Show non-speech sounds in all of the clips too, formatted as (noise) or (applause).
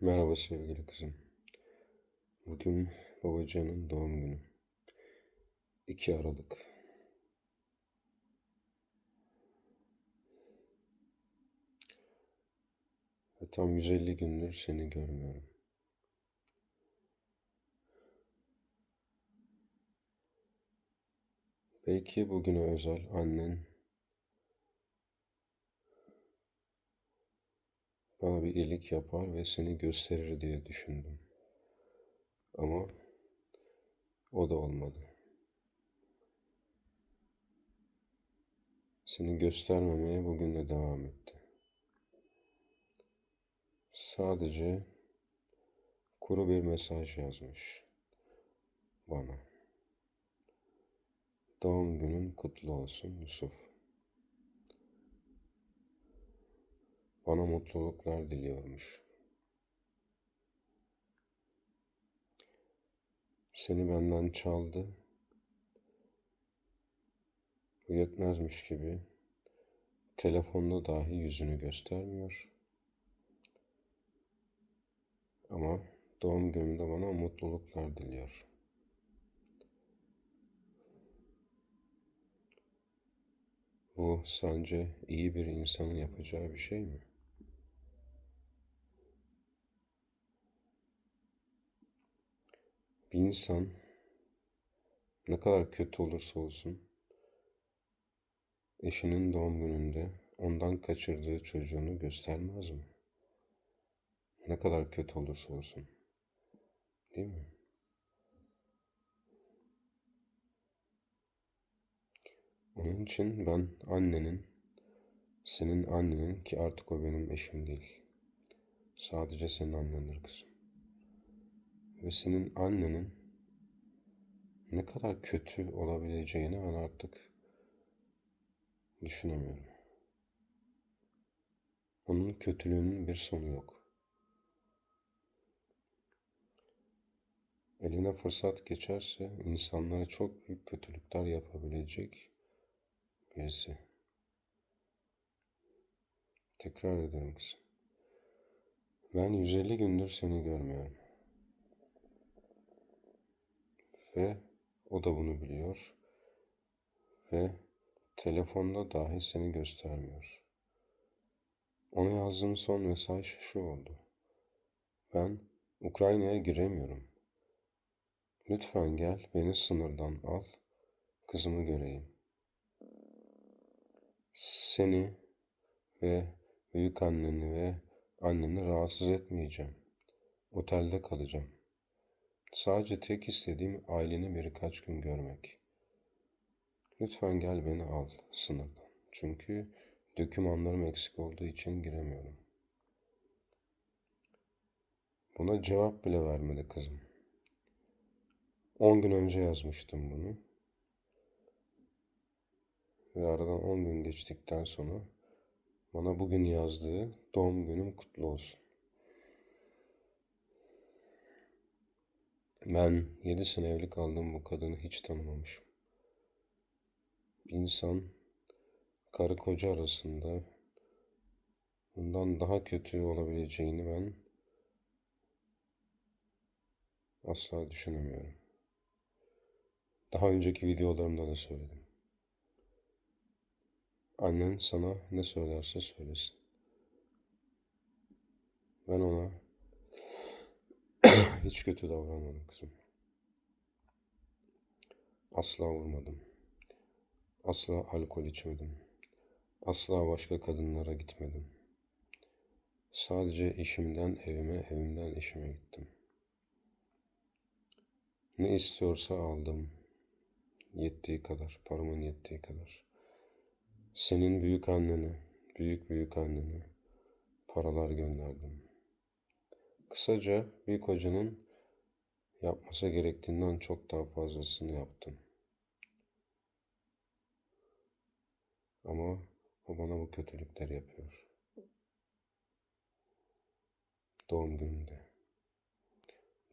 Merhaba sevgili kızım. Bugün babacanın doğum günü. 2 Aralık. Ve tam 150 gündür seni görmüyorum. Belki bugüne özel annen bana bir iyilik yapar ve seni gösterir diye düşündüm. Ama o da olmadı. Seni göstermemeye bugün de devam etti. Sadece kuru bir mesaj yazmış bana. Doğum günün kutlu olsun Yusuf. Bana mutluluklar diliyormuş. Seni benden çaldı. Bu yetmezmiş gibi telefonda dahi yüzünü göstermiyor. Ama doğum günümde bana mutluluklar diliyor. Bu sence iyi bir insanın yapacağı bir şey mi? Bir insan ne kadar kötü olursa olsun eşinin doğum gününde ondan kaçırdığı çocuğunu göstermez mi? Ne kadar kötü olursa olsun. Değil mi? Onun için ben annenin, senin annenin ki artık o benim eşim değil. Sadece senin annendir kızım. Ve senin annenin ne kadar kötü olabileceğini ben artık düşünemiyorum. Onun kötülüğünün bir sonu yok. Eline fırsat geçerse insanlara çok büyük kötülükler yapabilecek birisi. Tekrar ederim kızım. Ben 150 gündür seni görmüyorum. Ve o da bunu biliyor. Ve telefonda dahi seni göstermiyor. Ona yazdığım son mesaj şu oldu. Ben Ukrayna'ya giremiyorum. Lütfen gel beni sınırdan al, kızımı göreyim. Seni ve büyük anneni ve anneni rahatsız etmeyeceğim. Otelde kalacağım. Sadece tek istediğim aileni birkaç gün görmek. Lütfen gel beni al sınırdan. Çünkü dokümanlarım eksik olduğu için giremiyorum. Buna cevap bile vermedi kızım. 10 gün önce yazmıştım bunu. Ve aradan 10 gün geçtikten sonra bana bugün yazdığı doğum günüm kutlu olsun. Ben 7 sene evli kaldığım bu kadını hiç tanımamışım. Bir insan karı koca arasında bundan daha kötü olabileceğini ben asla düşünemiyorum. Daha önceki videolarımda da söyledim. Annen sana ne söylerse söylesin. Ben ona (coughs) hiç kötü davranmadım kızım. Asla vurmadım. Asla alkol içmedim. Asla başka kadınlara gitmedim. Sadece işimden evime, evimden işime gittim. Ne istiyorsa aldım. Yettiği kadar, paramın yettiği kadar. Senin büyük annene, büyük büyük annene paralar gönderdim. Kısaca bir kocanın yapması gerektiğinden çok daha fazlasını yaptım. Ama o bana bu kötülükleri yapıyor. Doğum günümde.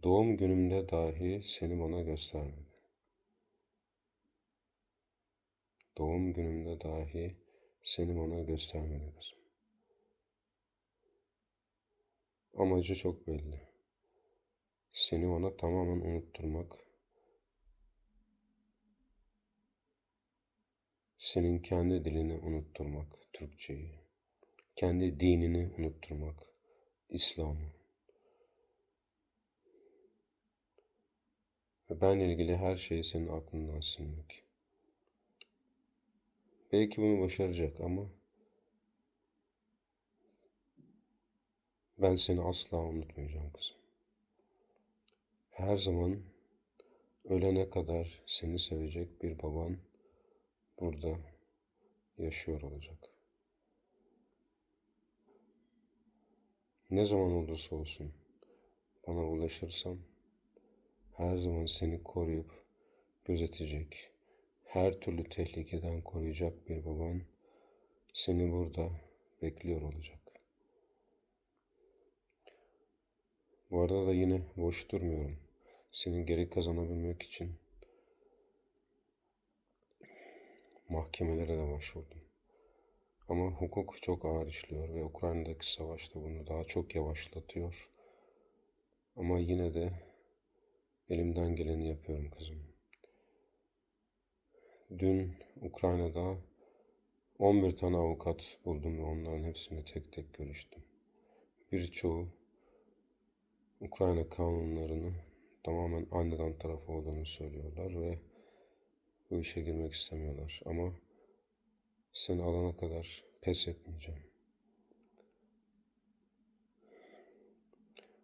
Doğum günümde dahi seni bana göstermedi. Doğum günümde dahi seni bana göstermedi kızım. Amacı çok belli. Seni ona tamamen unutturmak. Senin kendi dilini unutturmak, Türkçeyi. Kendi dinini unutturmak, İslam'ı. Ve benle ilgili her şeyi senin aklından silmek. Belki bunu başaracak ama ben seni asla unutmayacağım kızım. Her zaman ölene kadar seni sevecek bir baban burada yaşıyor olacak. Ne zaman olursa olsun bana ulaşırsan her zaman seni koruyup gözetecek, her türlü tehlikeden koruyacak bir baban seni burada bekliyor olacak. Bu arada da yine boş durmuyorum. Seni geri kazanabilmek için mahkemelere de başvurdum. Ama hukuk çok ağır işliyor ve Ukrayna'daki savaş da bunu daha çok yavaşlatıyor. Ama yine de elimden geleni yapıyorum kızım. Dün Ukrayna'da 11 tane avukat buldum ve onların hepsine tek tek görüştüm. Birçoğu Ukrayna kanunlarını tamamen anneden tarafı olduğunu söylüyorlar ve bu işe girmek istemiyorlar. Ama seni alana kadar pes etmeyeceğim.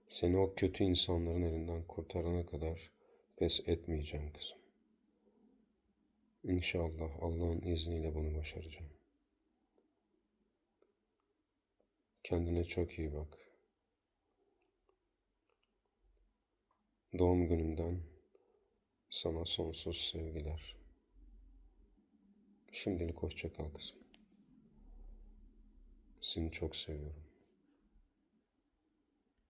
Seni o kötü insanların elinden kurtarana kadar pes etmeyeceğim kızım. İnşallah Allah'ın izniyle bunu başaracağım. Kendine çok iyi bak. Doğum günümden sana sonsuz sevgiler. Şimdilik hoşça kal kızım. Seni çok seviyorum.